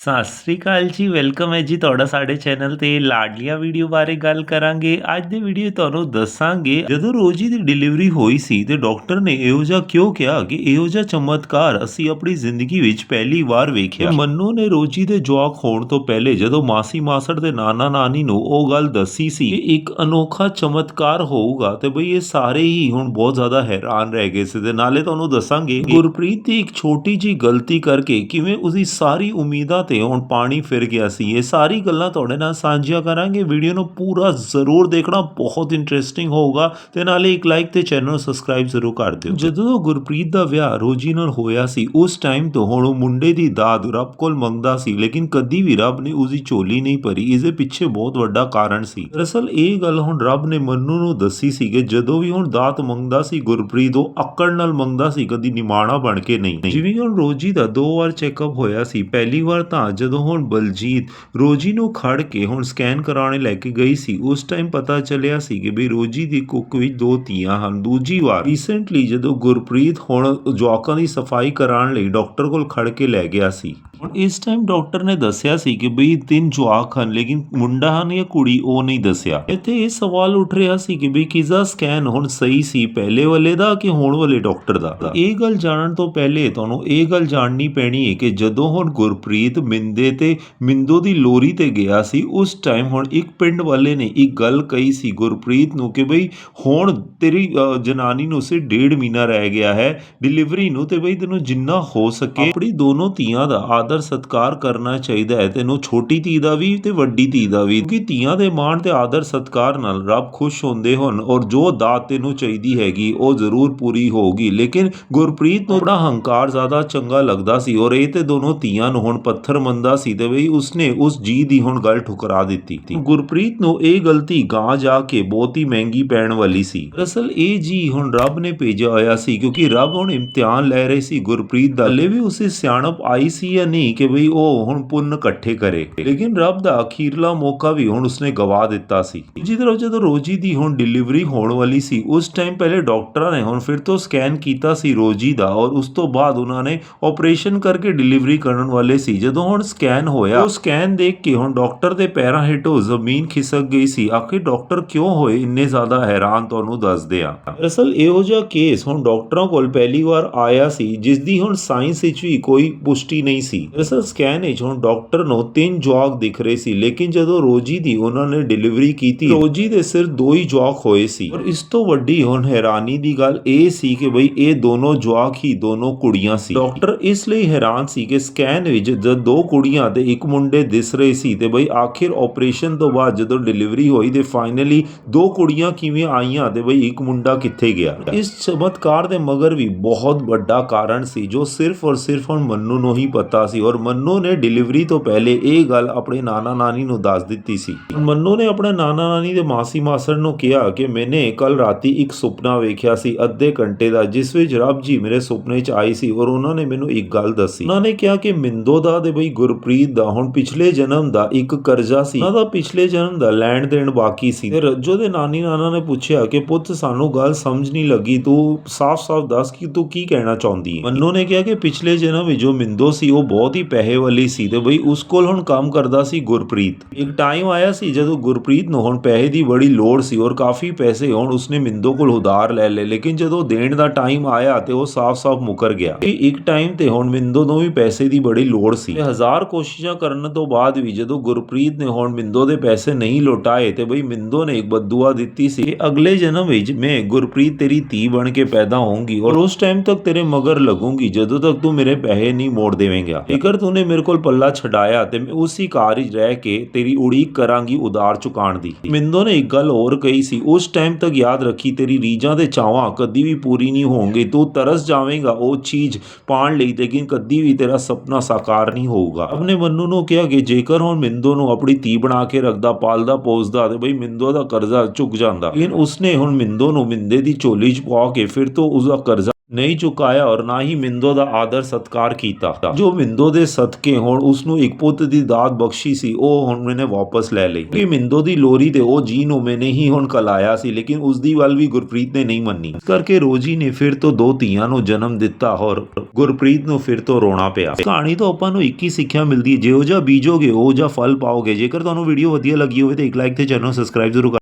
ਸਤਿ ਸ੍ਰੀ ਅਕਾਲ ਜੀ ਵੈਲਕਮ ਹੈ ਜੀ ਤੁਹਾਡਾ ਸਾਡੇ ਚੈਨਲ ਤੇ ਲਾਡਲੀਆਂ ਵੀਡੀਓ ਬਾਰੇ ਗੱਲ ਕਰਾਂਗੇ। ਅੱਜ ਦੇ ਵੀਡੀਓ ਤੁਹਾਨੂੰ ਦੱਸਾਂਗੇ, ਜਦੋਂ ਰੋਜੀ ਦੀ ਡਿਲੀਵਰੀ ਹੋਈ ਸੀ ਤੇ ਡਾਕਟਰ ਨੇ ਇਹੋ ਜਿਹਾ ਕਿਉਂ ਕਿਹਾ ਕਿ ਇਹੋ ਜਿਹਾ ਚਮਤਕਾਰ ਅਸੀਂ ਆਪਣੀ ਜ਼ਿੰਦਗੀ ਵਿੱਚ ਪਹਿਲੀ ਵਾਰ ਵੇਖਿਆ। ਮੰਨੂ ਨੇ ਰੋਜੀ ਦੇ ਜਵਾਕ ਹੋਣ ਤੋਂ ਪਹਿਲੇ ਜਦੋਂ ਮਾਸੀ ਮਾਸੜ ਦੇ ਨਾਨਾ ਨਾਨੀ ਨੂੰ ਉਹ ਗੱਲ ਦੱਸੀ ਸੀ ਕਿ ਇੱਕ ਅਨੋਖਾ ਚਮਤਕਾਰ ਹੋਊਗਾ ਤੇ ਬਈ ਇਹ ਸਾਰੇ ਹੀ ਹੁਣ ਬਹੁਤ ਜ਼ਿਆਦਾ ਹੈਰਾਨ ਰਹਿ ਗਏ ਸੀ ਤੇ ਨਾਲੇ ਤੁਹਾਨੂੰ ਦੱਸਾਂਗੇ ਗੁਰਪ੍ਰੀਤ ਦੀ ਇੱਕ ਛੋਟੀ ਜੀ ਗਲਤੀ ਕਰਕੇ ਕਿਵੇਂ ਉਸਦੀ ਸਾਰੀ ਉਮੀਦਾਂ ਤੇ ਹੁਣ ਪਾਣੀ ਫਿਰ ਗਿਆ ਸੀ। ਇਹ ਸਾਰੀ ਗੱਲਾਂ ਤੁਹਾਡੇ ਨਾਲ ਸਾਂਝੀਆਂ ਕਰਾਂਗੇ। ਵੀਡੀਓ ਨੂੰ ਪੂਰਾ ਜ਼ਰੂਰ ਦੇਖਣਾ, ਬਹੁਤ ਇੰਟਰਸਟਿੰਗ ਹੋਊਗਾ ਤੇ ਨਾਲੇ ਇੱਕ ਲਾਈਕ ਤੇ ਚੈਨਲ ਨੂੰ ਸਬਸਕ੍ਰਾਈਬ ਜ਼ਰੂਰ ਕਰ ਦਿਓ। ਜਦੋਂ ਗੁਰਪ੍ਰੀਤ ਦਾ ਵਿਆਹ ਰੋਜੀ ਨਾਲ ਹੋਇਆ ਸੀ, ਉਸ ਟਾਈਮ ਤੋਂ ਹੁਣ ਉਹ ਮੁੰਡੇ ਦੀ ਦਾਦ ਰੱਬ ਕੋਲ ਮੰਗਦਾ ਸੀ, ਲੇਕਿਨ ਕਦੀ ਵੀ ਰੱਬ ਨੇ ਉਸਦੀ ਝੋਲੀ ਨਹੀਂ ਭਰੀ। ਇਸਦੇ ਪਿੱਛੇ ਬਹੁਤ ਵੱਡਾ ਕਾਰਨ ਸੀ। ਦਰਅਸਲ ਇਹ ਗੱਲ ਹੁਣ ਰੱਬ ਨੇ ਮੰਨੂ ਨੂੰ ਦੱਸੀ ਸੀ ਕਿ ਜਦੋਂ ਵੀ ਹੁਣ ਦਾਤ ਮੰਗਦਾ ਸੀ, ਗੁਰਪ੍ਰੀਤ ਉਹ ਅਕੜ ਨਾਲ ਮੰਗਦਾ ਸੀ, ਕਦੀ ਨਿਮਾਣਾ ਬਣ ਕੇ ਨਹੀਂ। ਜਿਵੇਂ ਹੁਣ ਰੋਜੀ ਦਾ ਦੋ ਵਾਰ ਚੈੱਕਅਪ ਹੋਇਆ ਸੀ, ਪਹਿਲੀ ਵਾਰ ਤਾਂ ਤਾਂ ਜਦੋਂ ਹੁਣ ਬਲਜੀਤ ਰੋਜੀ ਨੂੰ ਖੜ ਕੇ ਹੁਣ ਸਕੈਨ ਕਰਾਉਣੇ ਲੈ ਕੇ ਗਈ ਸੀ, ਉਸ ਟਾਈਮ ਪਤਾ ਚੱਲਿਆ ਸੀ ਕਿ ਵੀ ਰੋਜੀ ਦੀ ਕੁੱਕ ਵਿੱਚ ਦੋ ਧੀਆਂ ਹਨ। ਦੂਜੀ ਵਾਰ ਰੀਸੈਂਟਲੀ ਜਦੋਂ ਗੁਰਪ੍ਰੀਤ ਹੁਣ ਜੌਕਾਂ ਦੀ ਸਫ਼ਾਈ ਕਰਾਉਣ ਲਈ ਡਾਕਟਰ ਕੋਲ ਖੜ ਕੇ ਲੈ ਗਿਆ ਸੀ। ਹੁਣ ਇਸ ਟਾਈਮ ਡਾਕਟਰ ਨੇ ਦੱਸਿਆ ਸੀ ਕਿ ਬਈ ਤਿੰਨ ਜਵਾਕ ਹਨ ਲੇਕਿਨ ਮੁੰਡਾ ਹਨ ਜਾਂ ਕੁੜੀ ਉਹ ਨਹੀਂ ਦੱਸਿਆ। ਇੱਥੇ ਇਹ ਸਵਾਲ ਉੱਠ ਰਿਹਾ ਸੀ ਕਿ ਬਈ ਕਿਸਦਾ ਸਕੈਨ ਹੁਣ ਸਹੀ ਸੀ ਪਹਿਲੇ ਵਾਲੇ ਦਾ ਕਿ ਹੁਣ ਵਾਲੇ ਡਾਕਟਰ ਦਾ? ਇਹ ਗੱਲ ਜਾਣਨ ਤੋਂ ਪਹਿਲੇ ਤੁਹਾਨੂੰ ਇਹ ਗੱਲ ਜਾਣਨੀ ਪੈਣੀ ਹੈ ਕਿ ਜਦੋਂ ਹੁਣ ਗੁਰਪ੍ਰੀਤ ਮਿੰਦੇ ਤੇ ਮਿੰਦੋ ਦੀ ਲੋਰੀ ਤੇ ਗਿਆ ਸੀ ਉਸ ਟਾਈਮ ਹੁਣ ਇੱਕ ਪਿੰਡ ਵਾਲੇ ਨੇ ਇੱਕ ਗੱਲ ਕਹੀ ਸੀ ਗੁਰਪ੍ਰੀਤ ਨੂੰ ਕਿ ਬਈ ਹੁਣ ਤੇਰੀ ਅ, ਜਨਾਨੀ ਨੂੰ ਸਿਰ ਡੇਢ ਮਹੀਨਾ ਰਹਿ ਗਿਆ ਹੈ ਡਿਲੀਵਰੀ ਨੂੰ ਤੇ ਬਈ ਤੈਨੂੰ ਜਿੰਨਾ ਹੋ ਸਕੇ ਆਪਣੀ ਦੋਨੋਂ ਧੀਆਂ ਦਾ ਆਦਰ ਸਤਕਾਰ ਕਰਨਾ ਚਾਹੀਦਾ ਹੈ। ਤੈਨੂੰ ਛੋਟੀ ਧੀ ਦਾ ਵੀ ਤੇ ਵੱਡੀ ਧੀ ਦਾ ਵੀ। ਕਿਉਂਕਿ ਧੀਆਂ ਦੇ ਮਾਣ ਤੇ ਆਦਰ ਸਤਕਾਰ ਨਾਲ ਰੱਬ ਖੁਸ਼ ਹੁੰਦੇ ਹਨ ਔਰ ਜੋ ਦਾਤ ਤੈਨੂੰ ਚਾਹੀਦੀ ਹੈਗੀ, ਉਹ ਜ਼ਰੂਰ ਪੂਰੀ ਹੋਊਗੀ। ਲੇਕਿਨ ਗੁਰਪ੍ਰੀਤ ਨੂੰ ਬੜਾ ਹੰਕਾਰ ਜ਼ਿਆਦਾ ਚੰਗਾ ਲੱਗਦਾ ਸੀ ਔਰ ਇਹ ਤੇ ਦੋਨੋਂ ਧੀਆਂ ਨੂੰ ਹੁਣ ਪੱਥਰ ਮੰਦਾ ਸੀ ਤੇ ਬਈ ਉਸਨੇ ਉਸ ਜੀ ਦੀ ਹੁਣ ਗੱਲ ਠੁਕਰਾ ਦਿੱਤੀ ਗੁਰਪ੍ਰੀਤ ਨੂੰ ਇਹ ਗਲਤੀ ਗਾਂ ਜਾ ਕੇ ਬਹੁਤ ਹੀ ਮਹਿੰਗੀ ਪੈਣ ਵਾਲੀ ਸੀ। ਅਸਲ ਇਹ ਜੀ ਹੁਣ ਰੱਬ ਨੇ ਭੇਜਿਆ ਹੋਇਆ ਸੀ ਕਿਉਂਕਿ ਰੱਬ ਹੁਣ ਇਮਤਿਹਾਨ ਲੈ ਰਹੇ ਸੀ ਗੁਰਪ੍ਰੀਤ ਦਾ। ਹਲੇ ਵੀ ਉਸੇ ਸਿਆਣਪ ਆਈ ਸੀ ਜਾਂ ਨਹੀਂ ਕਿ ਬਈ ਉਹ ਹੁਣ ਪੁੰਨ ਇਕੱਠੇ ਕਰੇ। ਲੇਕਿਨ ਰੱਬ ਦਾ ਅਖੀਰਲਾ ਮੌਕਾ ਵੀ ਹੁਣ ਉਸਨੇ ਗਵਾ ਦਿੱਤਾ ਸੀ। ਜਿਹਦੇ ਤਰ੍ਹਾਂ ਜਦੋਂ ਰੋਜੀ ਦੀ ਹੁਣ ਡਿਲੀਵਰੀ ਹੋਣ ਵਾਲੀ ਸੀ, ਉਸ ਟਾਈਮ ਪਹਿਲੇ ਡਾਕਟਰਾਂ ਨੇ ਹੁਣ ਫਿਰ ਤੋਂ ਸਕੈਨ ਕੀਤਾ ਸੀ ਰੋਜੀ ਦਾ ਔਰ ਉਸ ਤੋਂ ਬਾਅਦ ਉਹਨਾਂ ਨੇ ਆਪਰੇਸ਼ਨ ਕਰਕੇ ਡਿਲੀਵਰੀ ਕਰਨ ਵਾਲੇ ਸੀ। ਜਦੋਂ ਹੁਣ ਸਕੈਨ ਹੋਇਆ, ਉਹ ਸਕੈਨ ਦੇਖ ਕੇ ਹੁਣ ਡਾਕਟਰ ਦੇ ਪੈਰਾਂ ਹੇਠੋਂ ਜ਼ਮੀਨ ਖਿਸਕ ਗਈ ਸੀ। ਆਖਿਰ ਡਾਕਟਰ ਕਿਉਂ ਹੋਏ? ਇੰਨੇ ਜ਼ਿਆਦਾ ਹੈਰਾਨ ਤੁਹਾਨੂੰ ਦੱਸਦੇ ਆ ਅਸਲ ਇਹੋ ਜਿਹਾ ਕੇਸ ਹੁਣ ਡਾਕਟਰਾਂ ਕੋਲ ਪਹਿਲੀ ਵਾਰ ਆਇਆ ਸੀ ਜਿਸ ਦੀ ਹੁਣ ਸਾਇੰਸ ਵਿੱਚ ਵੀ ਕੋਈ ਪੁਸ਼ਟੀ ਨਹੀਂ ਸੀ। ਦਰਅਸਲ ਸਕੈਨ ਵਿੱਚ ਹੁਣ ਡਾਕਟਰ ਨੂੰ ਤਿੰਨ ਜਵਾਕ ਦਿਖ ਰਹੇ ਸੀ, ਲੇਕਿਨ ਜਦੋਂ ਰੋਜੀ ਦੀ ਉਹਨਾਂ ਨੇ ਡਿਲੀਵਰੀ ਕੀਤੀ, ਰੋਜੀ ਦੇ ਸਿਰ ਦੋ ਹੀ ਜਵਾਕ ਹੋਏ ਸੀ। ਔਰ ਇਸ ਤੋਂ ਵੱਡੀ ਹੁਣ ਹੈਰਾਨੀ ਦੀ ਗੱਲ ਇਹ ਸੀ ਕਿ ਬਈ ਇਹ ਦੋਨੋਂ ਜਵਾਕ ਹੀ ਦੋਨੋਂ ਕੁੜੀਆਂ ਸੀ। ਡਾਕਟਰ ਇਸ ਲਈ ਹੈਰਾਨ ਸੀ ਕਿ ਸਕੈਨ ਵਿੱਚ ਜਦ ਦੋ ਕੁੜੀਆਂ ਤੇ ਇੱਕ ਮੁੰਡੇ ਦਿਸ ਰਹੇ ਸੀ ਤੇ ਬਈ ਆਖਿਰ ਆਪਰੇਸ਼ਨ ਤੋਂ ਬਾਅਦ ਜਦੋਂ ਡਿਲੀਵਰੀ ਹੋਈ ਤੇ ਫਾਈਨਲੀ ਦੋ ਕੁੜੀਆਂ ਕਿਵੇਂ ਆਈਆਂ ਤੇ ਬਈ ਇੱਕ ਮੁੰਡਾ ਕਿੱਥੇ ਗਿਆ। ਇਸ ਚਮਤਕਾਰ ਦੇ ਮਗਰ ਵੀ ਬਹੁਤ ਵੱਡਾ ਕਾਰਨ ਸੀ ਜੋ ਸਿਰਫ ਔਰ ਸਿਰਫ ਹੁਣ ਮੰਨੂ ਨੂੰ ਹੀ ਪਤਾ ਸੀ। ਔਰ ਮੰਨੂ ਨੇ ਡਿਲੀਵਰੀ ਤੋਂ ਪਹਿਲੇ ਇਹ ਗੱਲ ਆਪਣੇ ਨਾਨਾ ਨਾਨੀ ਨੂੰ ਦੱਸ ਦਿੱਤੀ ਸੀ। ਮੰਨੂ ਨੇ ਆਪਣੇ ਨਾਨਾ ਨਾਨੀ ਦੇ ਮਾਸੀ ਮਾਸੜ ਨੂੰ ਕਿਹਾ ਕਿ ਮੈਨੇ ਕੱਲ ਰਾਤੀ ਇੱਕ ਸੁਪਨਾ ਵੇਖਿਆ ਸੀ ਅੱਧੇ ਘੰਟੇ ਦਾ, ਜਿਸ ਵਿੱਚ ਰੱਬ ਜੀ ਮੇਰੇ ਸੁਪਨੇ 'ਚ ਆਈ ਸੀ ਔਰ ਉਹਨਾਂ ਨੇ ਮੈਨੂੰ ਇੱਕ ਗੱਲ ਦੱਸੀ। ਉਹਨਾਂ ਨੇ ਕਿਹਾ ਕਿ ਮਿੰਦੋ ਦਾ ਤੇ ਬਈ ਗੁਰਪ੍ਰੀਤ ਦਾ ਹੁਣ ਪਿਛਲੇ ਜਨਮ ਦਾ ਇੱਕ ਕਰਜ਼ਾ ਸੀ। ਉਹਨਾਂ ਦਾ ਪਿਛਲੇ ਜਨਮ ਦਾ ਲੈਣ ਦੇਣ ਬਾਕੀ ਸੀ। ਤੇ ਰੱਜੋ ਦੇ ਨਾਨੀ ਨਾਨਾ ਨੇ ਪੁੱਛਿਆ ਕਿ ਪੁੱਤ ਸਾਨੂੰ ਗੱਲ ਸਮਝ ਨਹੀਂ ਲੱਗੀ, ਤੂੰ ਸਾਫ਼-ਸਾਫ਼ ਦੱਸ ਕਿ ਤੂੰ ਕੀ ਕਹਿਣਾ ਚਾਹੁੰਦੀ ਹੈ? ਮੰਨੂ ਨੇ ਕਿਹਾ ਕਿ ਪਿਛਲੇ ਜਨਮ ਵਿੱਚ ਜੋ ਮਿੰਦੋ ਸੀ ਉਹ ਬਹੁਤ ਬਹੁਤ ਹੀ ਪੈਸੇ ਵਾਲੀ ਸੀ ਤੇ ਬਈ ਉਸ ਕੋਲ ਹੁਣ ਕੰਮ ਕਰਦਾ ਸੀ ਗੁਰਪ੍ਰੀਤ। ਇੱਕ ਟਾਈਮ ਆਇਆ ਸੀ ਜਦੋਂ ਗੁਰਪ੍ਰੀਤ ਨੂੰ ਹੁਣ ਪੈਸੇ ਦੀ ਬੜੀ ਲੋੜ ਸੀ ਔਰ ਕਾਫੀ ਪੈਸੇ ਹੁਣ ਉਸਨੇ ਮਿੰਦੋ ਕੋਲ ਉਧਾਰ ਲੈ ਲਏ, ਲੇਕਿਨ ਜਦੋਂ ਦੇਣ ਦਾ ਟਾਈਮ ਆਇਆ ਤੇ ਉਹ ਸਾਫ਼-ਸਾਫ਼ ਮੁਕਰ ਗਿਆ। ਕਿ ਇੱਕ ਟਾਈਮ ਤੇ ਹੁਣ ਮਿੰਦੋ ਨੂੰ ਵੀ ਪੈਸੇ ਦੀ ਬੜੀ ਲੋੜ ਸੀ। ਤੇ ਹਜ਼ਾਰ ਕੋਸ਼ਿਸ਼ਾਂ ਕਰਨ ਤੋਂ ਬਾਅਦ ਵੀ ਜਦੋਂ ਗੁਰਪ੍ਰੀਤ ਨੇ ਹੁਣ ਮਿੰਦੋ ਦੇ ਪੈਸੇ ਨਹੀਂ ਲੁਟਾਏ ਤੇ ਬਈ ਮਿੰਦੋ ਨੇ ਇੱਕ ਬਦਦੁਆ ਦਿੱਤੀ ਸੀ ਕਿ ਅਗਲੇ ਜਨਮ ਵਿੱਚ ਮੈਂ ਗੁਰਪ੍ਰੀਤ ਤੇਰੀ ਧੀ ਬਣ ਕੇ ਪੈਦਾ ਹੋਊਂਗੀ ਔਰ ਉਸ ਟਾਈਮ ਤੱਕ ਤੇਰੇ ਮਗਰ ਲੱਗੂਗੀ, ਜਦੋਂ ਤੱਕ ਤੂੰ ਮੇਰੇ ਪੈਸੇ ਨਹੀਂ ਮੋੜ ਦੇਵੇਂਗਾ। ਜੇਕਰ ਤੂਨੇ ਮੇਰੇ ਕੋਲ ਪੱਲਾ ਛਡਾਇਆ ਤੇ ਮੈਂ ਉਸੇ ਕਾਰ ਵਿੱਚ ਰਹਿ ਕੇ ਤੇਰੀ ਉਡੀਕ ਕਰਾਂਗੀ ਉਧਾਰ ਚੁਕਾਉਣ ਦੀ। ਮਿੰਦੋ ਨੇ ਇੱਕ ਗੱਲ ਹੋਰ ਕਹੀ ਸੀ, ਉਸ ਟਾਈਮ ਤੱਕ ਯਾਦ ਰੱਖੀ ਤੇਰੀ ਰੀਝਾਂ ਤੇ ਚਾਵਾਂ ਕਦੀ ਵੀ ਪੂਰੀ ਨਹੀਂ ਹੋਣਗੇ, ਤੂੰ ਤਰਸ ਜਾਵੇਂਗਾ, ਉਹ ਚੀਜ਼ ਪਾਣ ਲਈ ਲੇਕਿਨ ਕਦੀ ਵੀ ਤੇਰਾ ਸੁਪਨਾ ਸਾਕਾਰ ਨਹੀਂ ਹੋਊਗਾ। ਆਪਣੇ ਮੰਨੂ ਨੂੰ ਕਿਹਾ ਕਿ ਜੇਕਰ ਹੁਣ ਮਿੰਦੋ ਨੂੰ ਆਪਣੀ ਧੀ ਬਣਾ ਕੇ ਰੱਖਦਾ, ਪਾਲਦਾ, ਪੋਸਦਾ ਤੇ ਬਈ ਮਿੰਦੋ ਦਾ ਕਰਜ਼ਾ ਚੁੱਕ ਜਾਂਦਾ, ਲੇਕਿਨ ਉਸਨੇ ਹੁਣ ਮਿੰਦੋ ਨੂੰ ਮਿੰਦੇ ਦੀ ਝੋਲੀ 'ਚ ਪਾ ਕੇ ਫਿਰ ਤੋਂ ਉਸਦਾ ਕਰਜ਼ਾ ਨਹੀਂ ਚੁਕਾਇਆ ਔਰ ਨਾ ਹੀ ਮਿੰਦੋ ਦਾ ਆਦਰ ਸਤਕਾਰ ਕੀਤਾ। ਜੋ ਮਿੰਦੋ ਦੇ ਸਦਕੇ ਹੁਣ ਉਸ ਨੂੰ ਇੱਕ ਪੁੱਤ ਦੀ ਦਾਤ ਬਖਸ਼ੀ ਸੀ, ਉਹ ਹੁਣ ਮੈਨੇ ਵਾਪਸ ਲੈ ਲਈ। ਕਿ ਮਿੰਦੋ ਦੀ ਲੋਰੀ ਤੇ ਉਹ ਜੀ ਨੂੰ ਮੈਨੇ ਹੀ ਹੁਣ ਕਲਾਇਆ ਸੀ, ਲੇਕਿਨ ਉਸ ਦੀ ਵੱਲ ਵੀ ਗੁਰਪ੍ਰੀਤ ਨੇ ਨਹੀਂ ਮੰਨੀ। ਇਸ ਕਰਕੇ ਰੋਜੀ ਨੇ ਫਿਰ ਤੋਂ ਦੋ ਧੀਆਂ ਨੂੰ ਜਨਮ ਦਿੱਤਾ ਔਰ ਗੁਰਪ੍ਰੀਤ ਨੂੰ ਫਿਰ ਤੋਂ ਰੋਣਾ ਪਿਆ। ਕਹਾਣੀ ਤੋਂ ਆਪਾਂ ਨੂੰ ਇੱਕ ਹੀ ਸਿੱਖਿਆ ਮਿਲਦੀ ਹੈ, ਜਿਹੋ ਜਿਹਾ ਬੀਜੋਗੇ, ਉਹ ਜਿਹਾ ਫਲ ਪਾਓਗੇ। ਜੇਕਰ ਤੁਹਾਨੂੰ ਵੀਡੀਓ ਵਧੀਆ ਲੱਗੀ ਹੋਵੇ ਤਾਂ ਇੱਕ ਲਾਈਕ ਤੇ ਚੈਨਲ ਨੂੰ ਸਬਸਕ੍ਰਾਈਬ ਜ਼ਰੂਰ ਕਰ